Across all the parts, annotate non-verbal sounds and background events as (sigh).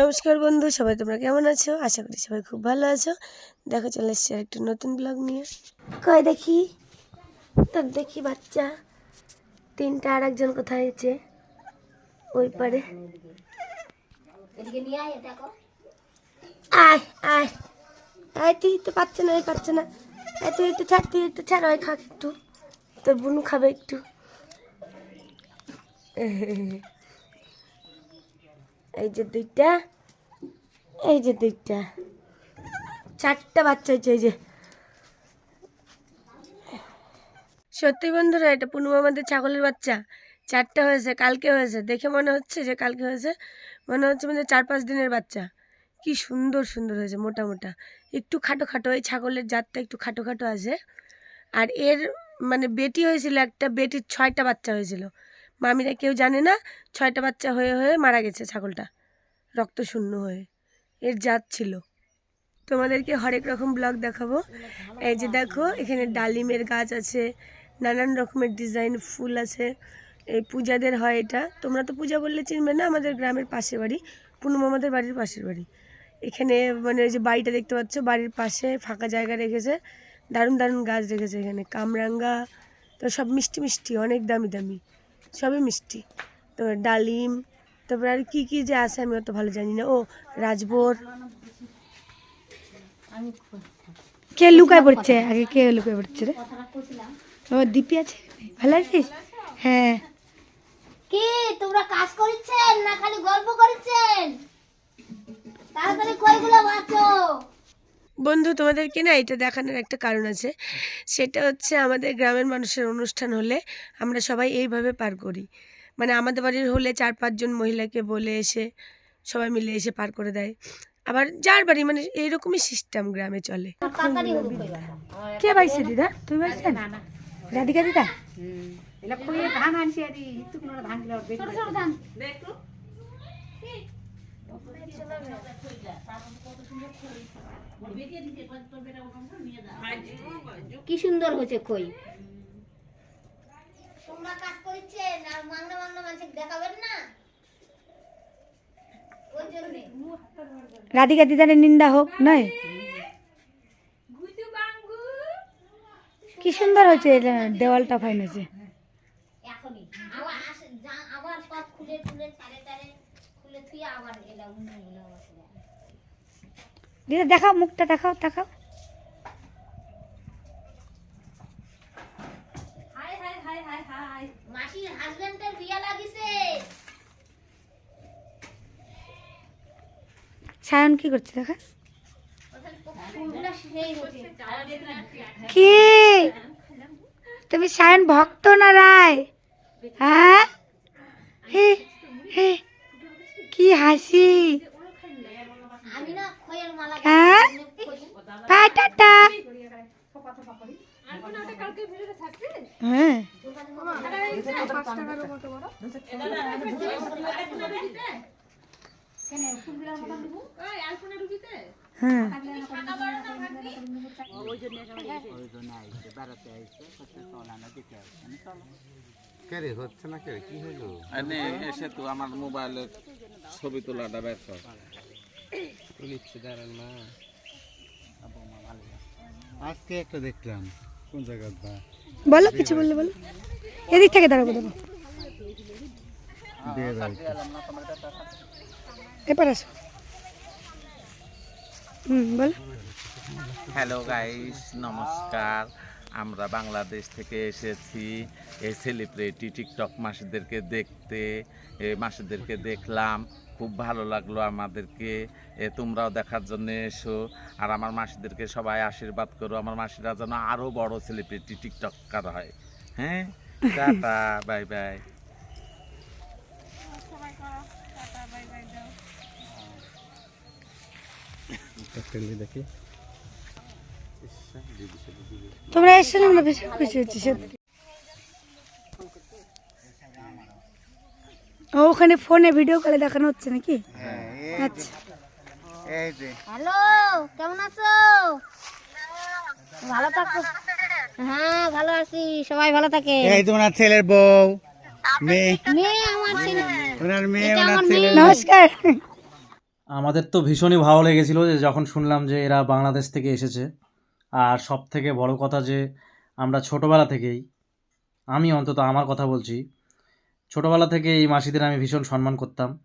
নমস্কার বন্ধু সবাই তোমরা কেমন আছো? আশা করি সবাই খুব ভালো আছো। দেখো চলে এসছি একটা নতুন ব্লগ নিয়ে। কয় দেখি? তোর দেখি বাচ্চা। তিনটা আর একজন কোথায় আছে? ওই পারে। আয় আয় আয়। তুই তো পাচ্ছে না এই পাচ্ছে না। আয় তুই একটু ছাড় তুই একটু ছাড় ওই খাক একটু। তোর বুনু খাবে একটু। এই যে দুইটা, এই যে দুইটা। চারটা বাচ্চা হয়েছে, এই যে। সত্যি বন্ধুরা, এটা পুনু আমাদের ছাগলের বাচ্চা। চারটা হয়েছে, কালকে হয়েছে। দেখে মনে হচ্ছে যে কালকে হয়েছে। মনে হচ্ছে মানে চার পাঁচ দিনের বাচ্চা। কি সুন্দর সুন্দর হয়েছে, মোটা মোটা। একটু খাটো খাটো, এই ছাগলের জাতটা একটু খাটো খাটো আছে। আর এর মানে বেটি হয়েছিল একটা, বেটির ছয়টা বাচ্চা হয়েছিল। মামিরা কেউ জানে না, ছয়টা বাচ্চা হয়ে হয়ে মারা গেছে ছাগলটা, রক্ত শূন্য হয়ে। এর জাত ছিল। তোমাদেরকে হরেক রকম ব্লগ দেখাবো। এই যে দেখো, এখানে ডালিমের গাছ আছে, নানান রকমের ডিজাইন ফুল আছে। এই পূজাদের হয় এটা। তোমরা তো পূজা বললে চিনবে না, আমাদের গ্রামের পাশে বাড়ি পুনম বাড়ির পাশের বাড়ি। এখানে মানে ওই যে বাড়িটা দেখতে পাচ্ছ, বাড়ির পাশে ফাঁকা জায়গা রেখেছে, দারুণ দারুণ গাছ রেখেছে এখানে। কামরাঙ্গা, তো সব মিষ্টি মিষ্টি, অনেক দামি দামি। সবই মিষ্টি। তারপর ডালিম, তারপর আর কি কি যে আছে আমি অত ভালো জানি না। ও রাজবোর কে লুকায় পড়ছে? আগে কে লুকায় পড়ছে রে? ও, দীপি আছে? ভালো আছিস? হ্যাঁ। কি, তোমরা কাজ করেছেন না খালি গল্প করেছেন? তাড়াতাড়ি কইগুলো বাঁচো। বন্ধু তোমাদেরকে না এটা দেখানোর একটা কারণ আছে। সেটা হচ্ছে আমাদের গ্রামের মানুষের অনুষ্ঠান হলে আমরা সবাই এইভাবে পার করি। মানে আমাদের বাড়ির হলে চার পাঁচজন মহিলাকে বলে এসে সবাই মিলে এসে পার করে দেয়। আবার যার বাড়ি মানে এইরকমই সিস্টেম গ্রামে চলে। কে পাইছে দিদা? তুমি পাইছেন রাধিকা দিদা? ছোট ছোট ধান। কি সুন্দর হয়েছে কই তোমরা কাজ করেছেন আর মানুষকে দেখাবেন না? রাধিকা দিদারের নিন্দা হোক নয়? কি সুন্দর হয়েছে এটা দেওয়ালটা ফাইন হয়েছে আবার আসে যা- আবার সব খুলে খুলে ছাড়ে ছাড়ে খুলে থুয়ে আবার এলাম এলাম দিদা দেখাও মুখটা দেখাও দেখাও। মাসির হাজবেন্ডের বিয়া লাগিছে। সায়ন কি করছে দেখা? কি? তুমি সায়ন ভক্ত না রায়? হ্যাঁ? হে হে। কি হাসি? হ্যাঁ? বাই টাটা হ্যাঁ। হ্যাঁ। কেরে হচ্ছে না কেরে? কি হইল এনে এসে তো আমার মোবাইলের ছবি তোলাটা কর তুলিচ্ছে দাঁড়ান না। আজকে একটা দেখলাম। কোন জায়গার বা? বলো কিছু বললে বলো। এদিক থেকে দাঁড়াবো এবার আসো। হুম বলো। হ্যালো গাইস নমস্কার। আমরা বাংলাদেশ থেকে এসেছি এই সেলিব্রিটি টিকটক মাসিদেরকে দেখতে এই মাসিদেরকে দেখলাম, খুব ভালো লাগল আমাদেরকে, এ তোমরাও দেখার জন্য এসো, আর আমার মাসিদেরকে সবাই আশীর্বাদ করো, আমার মাসিরা যেন আরও বড় সেলিব্রিটি টিকটকার হয়। হ্যাঁ? Tata, bye bye. দেখি। তোমরা এসে আমরা বেশি খুশি হচ্ছি সত্যি ওখানে ফোনে ভিডিও কলে দেখানো হচ্ছে নাকি? আচ্ছা। হ্যালো কেমন আছো? ভালো থাকো। হ্যাঁ ভালো আছি সবাই ভালো থাকে। এই তোমার ছেলের বউ। নমস্কার। আমাদের তো ভীষণই ভালো লেগেছিল যে যখন শুনলাম যে এরা বাংলাদেশ থেকে এসেছে। আর সব থেকে বড় কথা যে, আমরা ছোটোবেলা থেকেই, আমি অন্তত আমার কথা বলছি, ছোটোবেলা থেকে এই মাসিদের আমি ভীষণ সম্মান করতাম।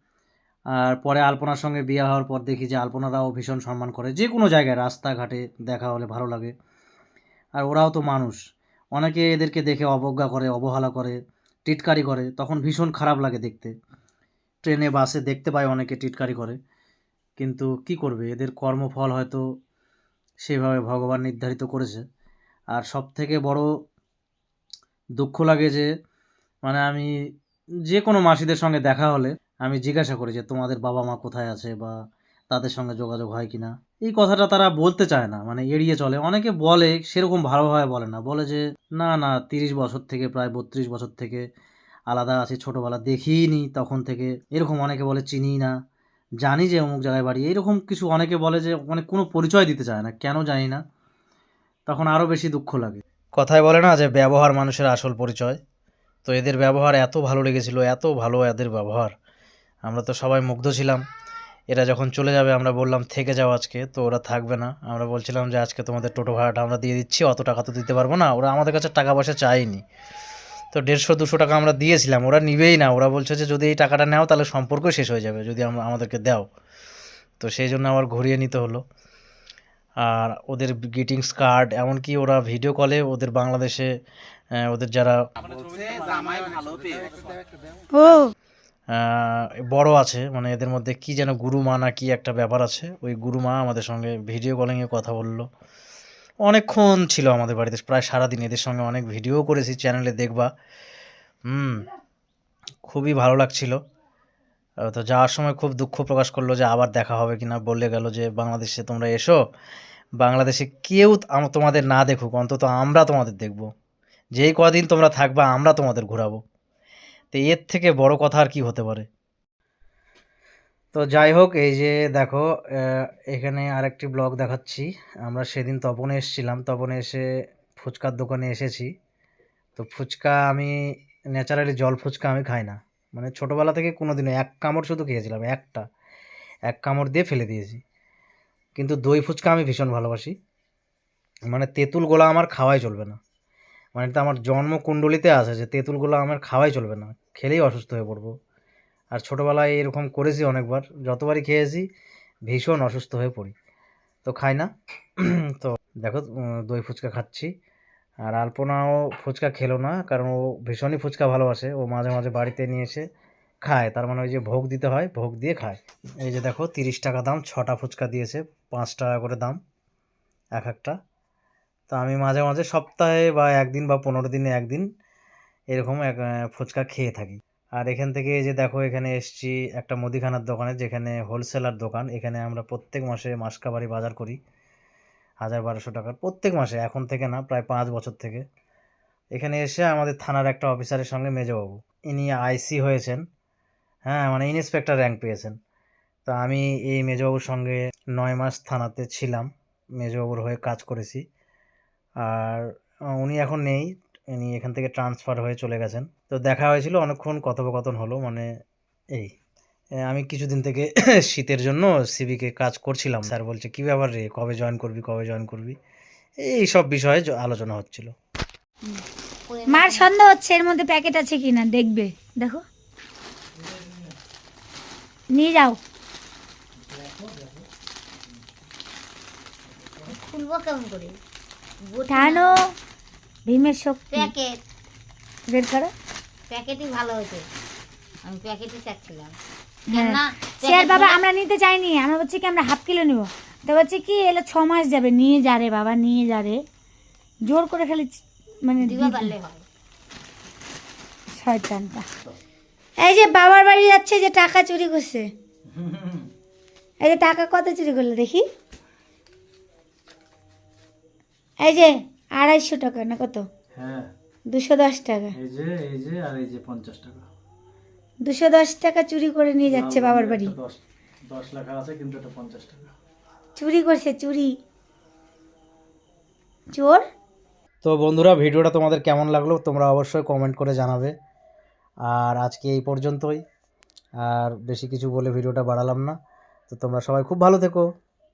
আর পরে আলপনার সঙ্গে বিয়ে হওয়ার পর দেখি যে আলপনারাও ভীষণ সম্মান করে। যে কোনো জায়গায়, রাস্তাঘাটে দেখা হলে ভালো লাগে। আর ওরাও তো মানুষ। অনেকে এদেরকে দেখে অবজ্ঞা করে, অবহেলা করে, টিটকারি করে। তখন ভীষণ খারাপ লাগে দেখতে। ট্রেনে, বাসে দেখতে পায় অনেকে টিটকারি করে। কিন্তু কি করবে? এদের কর্মফল হয়তো সেভাবে ভগবান নির্ধারিত করেছে। আর সব থেকে বড় দুঃখ লাগে যে মানে আমি যে কোনো মাসিদের সঙ্গে দেখা হলে আমি জিজ্ঞাসা করি যে, তোমাদের বাবা মা কোথায় আছে বা তাদের সঙ্গে যোগাযোগ হয় কি না এই কথাটা তারা বলতে চায় না মানে এড়িয়ে চলে। অনেকে বলে, সেরকম ভালোভাবে বলে না। বলে যে, না না, তিরিশ বছর থেকে, প্রায় বত্রিশ বছর থেকে আলাদা আছে, ছোটোবেলা দেখিনি তখন থেকে। এরকম অনেকে বলে চিনি না। জানি যে অমুক জায়গায় বাড়ি। এইরকম কিছু অনেকে বলে যে মানে কোনো পরিচয় দিতে চায় না। কেন জানি না। তখন আরও বেশি দুঃখ লাগে। কথায় বলে না যে ব্যবহার মানুষের আসল পরিচয়। তো এদের ব্যবহার এত ভালো লেগেছিল, এত ভালো এদের ব্যবহার। আমরা তো সবাই মুগ্ধ ছিলাম। এরা যখন চলে যাবে, আমরা বললাম, থেকে যাও আজকে। তো ওরা থাকবে না। আমরা বলছিলাম যে, আজকে তোমাদের টোটো ভাড়াটা আমরা দিয়ে দিচ্ছি। অত টাকা তো দিতে পারব না। ওরা আমাদের কাছে টাকা পয়সা চায়নি। তো দেড়শো দুশো টাকা আমরা দিয়েছিলাম ওরা নিবেই না। ওরা বলছে যে যদি এই টাকাটা নাও তাহলে সম্পর্ক শেষ হয়ে যাবে যদি আমাদেরকে দাও। তো সেই জন্য আবার ঘুরিয়ে নিতে হলো। আর ওদের গ্রিটিংস কার্ড এমনকি ওরা ভিডিও কলে ওদের বাংলাদেশে ওদের যারা ও। বড় আছে মানে এদের মধ্যে কি যেন গুরুমা না কি একটা ব্যাপার আছে ওই গুরুমা আমাদের সঙ্গে ভিডিও কলিংয়ে কথা বলল। অনেকক্ষণ ছিল আমাদের বাড়িতে, প্রায় সারাদিন এদের সঙ্গে অনেক ভিডিও করেছি চ্যানেলে দেখবা। হুম, খুবই ভালো লাগছিল। তো যাওয়ার সময় খুব দুঃখ প্রকাশ করল যে আবার দেখা হবে কি না বললে গেল যে বাংলাদেশে তোমরা এসো। বাংলাদেশে কেউ তোমাদের না দেখুক, অন্তত আমরা তোমাদের দেখব। যেই কদিন তোমরা থাকবা, আমরা তোমাদের ঘোরাবো। তো এর থেকে বড় কথা আর কি হতে পারে? তো যাই হোক, এই যে দেখো এখানে আরেকটি ব্লগ দেখাচ্ছি। আমরা সেদিন তপনে এসেছিলাম। তপনে এসে ফুচকার দোকানে এসেছি। তো ফুচকা আমি, ন্যাচারালি জল ফুচকা আমি খাই না। মানে ছোটোবেলা থেকে কোনো দিনও এক কামড় শুধু খেয়েছিলাম, একটা। এক কামড় দিয়ে ফেলে দিয়েছি। কিন্তু দই ফুচকা আমি ভীষণ ভালোবাসি। মানে তেঁতুল গোলা আমার খাওয়াই চলবে না। মানে এটা আমার জন্মকুণ্ডলিতে আছে যে তেঁতুলগুলো আমার খাওয়াই চলবে না। খেলেই অসুস্থ হয়ে পড়ব। আর ছোটোবেলায় এরকম করেছি অনেকবার, যতবারই খেয়েছি ভীষণ অসুস্থ হয়ে পড়ি। তো খাই না। (clears throat) তো দেখো দই ফুচকা খাচ্ছি। আর আলপনাও ফুচকা খেলো না, কারণ ও ভীষণই ফুচকা ভালোবাসে। ও মাঝে মাঝে বাড়িতে নিয়ে এসে খায়। তার মানে ওই যে ভোগ দিতে হয়, ভোগ দিয়ে খায়। এই যে দেখো, তিরিশ টাকা দাম, ছটা ফুচকা দিয়েছে, পাঁচ টাকা করে দাম, এক একটা। তো আমি মাঝে মাঝে সপ্তাহে বা একদিন বা পনেরো দিনে একদিন এরকম এক ফুচকা খেয়ে থাকি। আর এখান থেকে এই যে দেখো, এখানে এসছি একটা মুদিখানার দোকানে, যেখানে হোলসেলার দোকান। এখানে আমরা প্রত্যেক মাসে মাসকাবারি বাজার করি, হাজার বারোশো টাকার প্রত্যেক মাসে, এখন থেকে না, প্রায় পাঁচ বছর থেকে। এখানে এসে আমাদের থানার একটা অফিসারের সঙ্গে মেজবাবু, ইনি আইসি হয়েছেন হ্যাঁ মানে ইন্সপেক্টর র্যাঙ্ক পেয়েছেন। তো আমি এই মেজবাবুর সঙ্গে নয় মাস থানাতে ছিলাম, মেজবাবুর হয়ে কাজ করেছি। আর উনি এখন নেই উনি এখান থেকে ট্রান্সফার হয়ে চলে গেছেন। তো দেখা হয়েছিল অনেকক্ষণ কথোপকথন হলো মানে এই আমি কিছুদিন থেকে (coughs) শীতের জন্য সিভিকে কাজ করছিলাম। স্যার বলছে কী ব্যাপার রে কবে জয়েন করবি কবে জয়েন করবি? এই সব বিষয়ে আলোচনা হচ্ছিল। মার সন্দেহ হচ্ছে এর মধ্যে প্যাকেট আছে কিনা দেখবে। দেখো। নিয়ে যাও। খুলবো কেমন করে? ভীমের শক্তি। প্যাকেট। বের করো। প্যাকেটই ভালো হয়েছে। আমি প্যাকেটই চাচ্ছিলাম। হ্যাঁ। না স্যার বাবা আমরা নিতে চাইনি। আমরা বলছি কি আমরা হাফ কিলো নিব। তো বলছি কি এলে ছ মাস যাবে। নিয়ে যা রে বাবা নিয়ে যা রে। জোর করে খালি মানে শয়তানটা। এই যে বাবার বাড়ি যাচ্ছে যে টাকা চুরি করছে। এই যে টাকা কত চুরি করল দেখি। এই যে আড়াইশো টাকা না কত? হ্যাঁ। দুশো দশ টাকা। এই যে এই যে আর এই যে পঞ্চাশ টাকা। দুশো দশ টাকা চুরি করে নিয়ে যাচ্ছে বাবার বাড়ি। দশ দশ লেখা আছে কিন্তু এটা পঞ্চাশ টাকা। চুরি করছে চুরি। চোর? তো বন্ধুরা ভিডিওটা তোমাদের কেমন লাগল তোমরা অবশ্যই কমেন্ট করে জানাবে। আর আজকে এই পর্যন্তই। আর বেশি কিছু বলে ভিডিওটা বাড়ালাম না। তো তোমরা সবাই খুব ভালো থেকো।